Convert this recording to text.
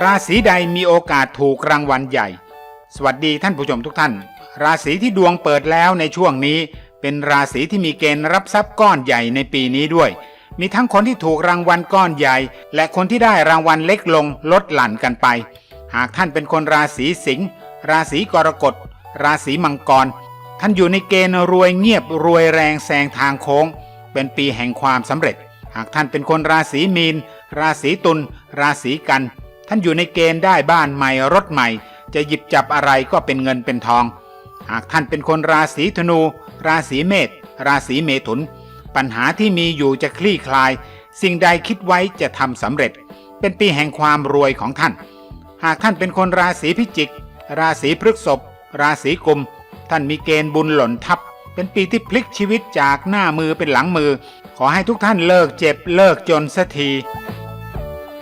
ราศีใดมีโอกาสถูกรางวัลใหญ่ สวัสดีท่านผู้ชมทุกท่าน ราศีที่ดวงเปิดแล้วในช่วงนี้ เป็นราศีที่มีเกณฑ์รับทรัพย์ก้อนใหญ่ในปีนี้ด้วย มีทั้งคนที่ถูกรางวัลก้อนใหญ่ และคนที่ได้รางวัลเล็กลงลดหลั่นกันไป หากท่านเป็นคนราศีสิงห์ราศีกรกฎ ราศีมังกร ท่านอยู่ในเกณฑ์รวยเงียบรวยแรงแซงทางโค้ง เป็นปีแห่งความสำเร็จ หากท่านเป็นคนราศีมีน ราศีตุลราศีกัน ท่านอยู่ในเกณฑ์ได้บ้านใหม่รถใหม่ จะหยิบจับอะไรก็เป็นเงินเป็นทอง หากท่านเป็นคนราศีธนู ราศีเมษราศีเมถุน ปัญหาที่มีอยู่จะคลี่คลาย สิ่งใดคิดไว้จะทำสำเร็จ เป็นปีแห่งความรวยของท่าน หากท่านเป็นคนราศีพิจิก ราศีพฤษภราศีกุม ท่านมีเกณฑ์บุญหล่นทับ เป็นปีที่พลิกชีวิตจากหน้ามือเป็นหลังมือ ขอให้ทุกท่านเลิกเจ็บเลิกจนสักที